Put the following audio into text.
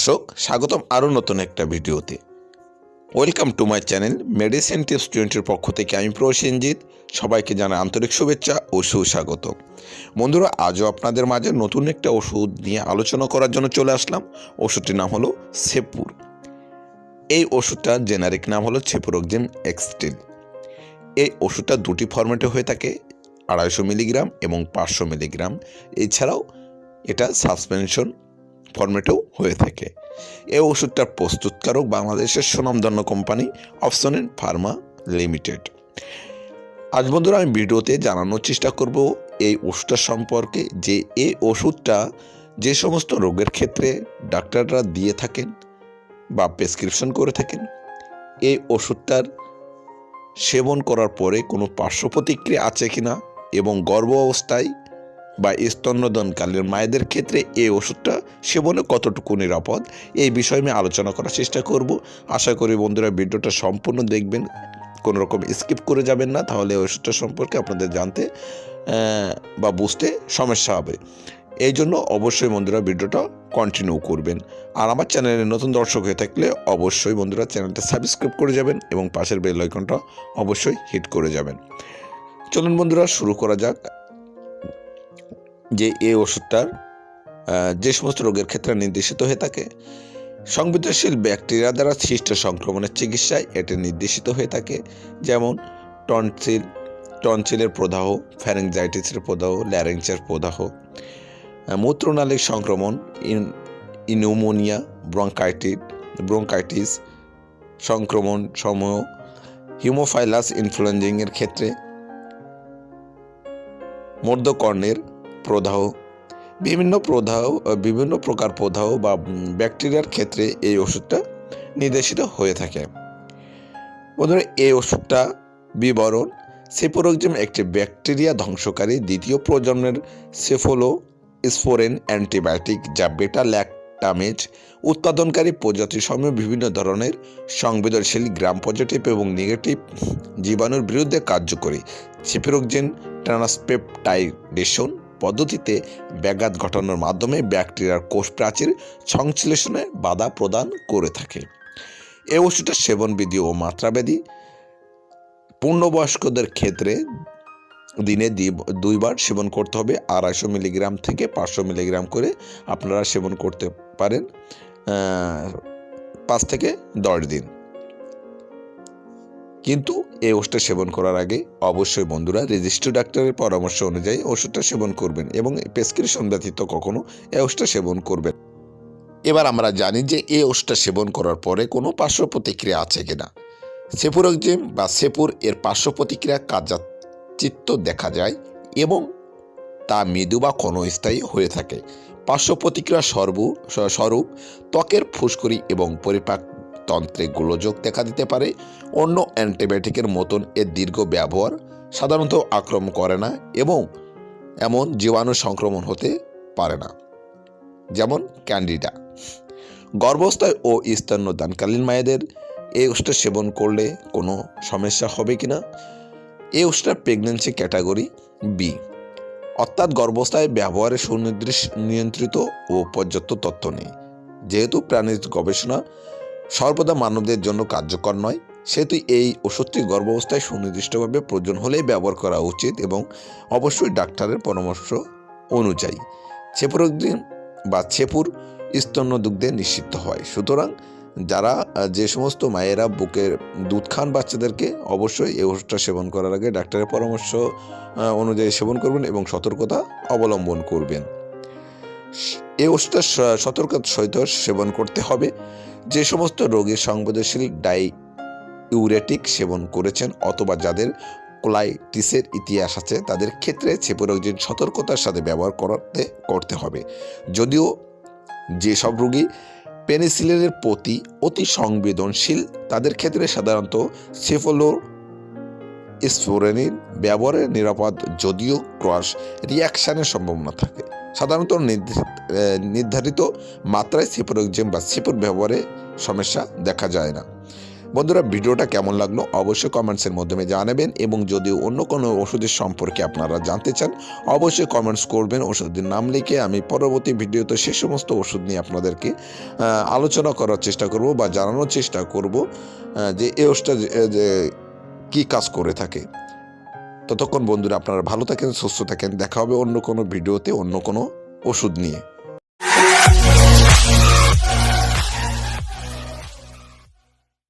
দর্শক, স্বাগতম আরও নতুন একটা ভিডিওতে। Welcome to my channel medicine tips টোয়েন্টির পক্ষ থেকে আমি প্রসেনজিৎ সবাইকে জানা আন্তরিক শুভেচ্ছা ও সুস্বাগত বন্ধুরা, আজও আপনাদের মাঝে নতুন একটা ওষুধ নিয়ে আলোচনা করার জন্য চলে আসলাম। ওষুধটির নাম হলো সেপুর এই ওষুধটার জেনারিক নাম হলো ছেপুরোকজেম এক্সটিল এই ওষুধটা দুটি ফরম্যাটে হয়ে থাকে, আড়াইশো মিলিগ্রাম এবং পাঁচশো মিলিগ্রাম। এছাড়াও এটা সাসপেনশন ফরম্যাটেও হয়ে থাকে। এই ওষুধটার প্রস্তুতকারক বাংলাদেশের সুনামধন্য কোম্পানি অপশনেন ফার্মা লিমিটেড। আজ বন্ধুরা আমি ভিডিওতে জানানোর চেষ্টা করব এই ওষুধটা সম্পর্কে যে এই ওষুধটা যে সমস্ত রোগের ক্ষেত্রে ডাক্তাররা দিয়ে থাকেন বা প্রেসক্রিপশন করে থাকেন এই ওষুধটার সেবন করার পরে কোনো পার্শ্ব প্রতিক্রিয়া আছে কিনা এবং গর্ভ অবস্থায় বা স্তন্যদনকালীন মায়েদের ক্ষেত্রে এই ওষুধটা সেবনে কতটুকু নিরাপদ? এই বিষয়ে আমি আলোচনা করার চেষ্টা করব। আশা করি বন্ধুরা ভিডিওটা সম্পূর্ণ দেখবেন। কোনো রকম স্কিপ করে যাবেন না, তাহলে ওষুধটা সম্পর্কে আপনাদের জানতে বা বুঝতে সমস্যা হবে। এই জন্য অবশ্যই বন্ধুরা ভিডিওটা কন্টিনিউ করবেন। আর আমার চ্যানেলে নতুন দর্শক হয়ে থাকলে অবশ্যই বন্ধুরা চ্যানেলটা সাবস্ক্রাইব করে যাবেন এবং পাশের বেল আইকনটা অবশ্যই হিট করে যাবেন। চলুন বন্ধুরা, শুরু করা যাক। যে এই ওষুধটার যে সমস্ত রোগের ক্ষেত্রে নির্দেশিত হয়ে থাকে, সংবেদনশীল ব্যাকটেরিয়া দ্বারা সৃষ্ট সংক্রমণের চিকিৎসায় এটি নির্দেশিত হয়ে থাকে, যেমন টনসিল, টনসিলের প্রদাহ ফ্যারেঞ্জাইটিসের প্রদাহ ল্যারেঞ্চের প্রদাহ মূত্রনালীর সংক্রমণ, ইন- ইনউমোনিয়া ব্রঙ্কাইটিস ব্রঙ্কাইটিস সংক্রমণ সমূহ, হিমোফাইলাস ইনফ্লুয়েঞ্জিংয়ের ক্ষেত্রে মধ্যকর্ণের প্রদাহ, বিভিন্ন প্রদাহ বিভিন্ন প্রকার প্রদাহ বা ব্যাকটেরিয়ার ক্ষেত্রে এই ওষুধটা নির্দেশিত হয়ে থাকে। বন্ধুরা, এই ওষুধটা বিবরণ সেপোরোকজম একটি ব্যাকটেরিয়া ধ্বংসকারী দ্বিতীয় প্রজন্মের সেফোলো স্পোরেন অ্যান্টিবায়োটিক যা বেটা ল্যাকটামেজ উৎপাদনকারী প্রজাতির সময় বিভিন্ন ধরনের সংবেদনশীল গ্রাম পজিটিভ এবং নেগেটিভ জীবাণুর বিরুদ্ধে কার্যকরী সেপেরোকজেন ট্রান্সপেপটাইডেশন পদ্ধতিতে ব্যাঘাত ঘটানোর মাধ্যমে ব্যাকটেরিয়ার কোষ প্রাচীর সংশ্লেষণে বাধা প্রদান করে থাকে। এই ওষুধের সেবন বিধি ও মাত্রাবেধি পূর্ণবয়স্কদের ক্ষেত্রে দিনে দুইবার সেবন করতে হবে। আড়াইশো মিলিগ্রাম থেকে পাঁচশো মিলিগ্রাম করে আপনারা সেবন করতে পারেন পাঁচ থেকে দশ দিন। কিন্তু এই ওষুধটা সেবন করার আগে অবশ্যই বন্ধুরা রেজিস্টার্ড ডাক্তারের পরামর্শ অনুযায়ী ওষুধটা সেবন করবেন এবং প্রেসক্রিপশন ব্যতীত কখনো এই ওষুধটা সেবন করবেন এবার আমরা জানি যে এই ওষুধটা সেবন করার পরে কোনো পার্শ্ব প্রতিক্রিয়া আছে কিনা। সেপুরোকজেম বা সেপুর এর পার্শ্ব প্রতিক্রিয়া কার্যচিত্ত দেখা যায় এবং তা মৃদু বা ক্ষণস্থায়ী হয়ে থাকে। পার্শ্ব প্রতিক্রিয়া সর্ব স্বরূপ ত্বকের ফুসকুড়ি এবং পরিপাক তন্ত্রে গোলযোগ দেখা দিতে পারে। অন্য অ্যান্টিবায়োটিকের মতন এর দীর্ঘ ব্যবহার সাধারণত আক্রমণ করে না এবং এমন জীবাণু সংক্রমণ হতে পারে না, যেমন ক্যান্ডিডা। গর্ভাবস্থায় ও স্তন্যদানকালীন মায়েদের এই ওষুধটা সেবন করলে কোনো সমস্যা হবে কি না এই ওষুধটা প্রেগনেন্সি ক্যাটাগরি বি অর্থাৎ গর্ভাবস্থায় ব্যবহারের সুনির্দিষ্ট নিয়ন্ত্রিত ও পর্যাপ্ত তথ্য নেই। যেহেতু প্রাণীর গবেষণা সর্বদা মানবদের জন্য কার্যকর নয়, সেহেতু এই ওষুধটি গর্ভাবস্থায় সুনির্দিষ্টভাবে প্রয়োজন হলেই ব্যবহার করা উচিত এবং অবশ্যই ডাক্তারের পরামর্শ অনুযায়ী। ছেপুরোদ্দিন বা ছেপুর স্তন্য দুগ্ধে নিষিদ্ধ হয়। সুতরাং যারা যে সমস্ত মায়েরা বুকের দুধ খান বাচ্চাদেরকে, অবশ্যই এই ওষুধটা সেবন করার আগে ডাক্তারের পরামর্শ অনুযায়ী সেবন করবেন এবং সতর্কতা অবলম্বন করবেন। এই ওষুধটা সতর্কতার সহিত সেবন করতে হবে। যে সমস্ত রোগের সংবেদনশীল ডাই ইউরেটিক সেবন করেছেন অথবা যাদের কোলাইটিসের ইতিহাস আছে, তাদের ক্ষেত্রে ছেপুরোগজিন সতর্কতার সাথে ব্যবহার করতে করতে হবে। যদিও যেসব রোগী পেনিসিলিনের প্রতি অতি সংবেদনশীল, তাদের ক্ষেত্রে সাধারণত সেফোলোর স্পোরেনিন ব্যবহারের নিরাপদ যদিও ক্রস রিয়াকশানের সম্ভাবনা থাকে। সাধারণত নির্ধ- নির্ধারিত মাত্রায় সিপোরোকজেম বা সিপোর ব্যবহারে সমস্যা দেখা যায় না। বন্ধুরা, ভিডিওটা কেমন লাগল অবশ্যই কমেন্টসের মাধ্যমে জানাবেন এবং যদি অন্য কোনো ওষুধের সম্পর্কে আপনারা জানতে চান, অবশ্যই কমেন্টস করবেন। ওষুধের নাম লিখে আমি পরবর্তী ভিডিওতে সে সমস্ত ওষুধ নিয়ে আপনাদেরকে আলোচনা করার চেষ্টা করব বা জানানোর চেষ্টা করব যে এই ওষুধটা কি কাজ করে থাকে। ততক্ষণ বন্ধুরা আপনারা ভালো থাকেন, সুস্থ থাকেন। দেখা হবে অন্য কোনো ভিডিওতে অন্য কোনো ওষুধ নিয়ে।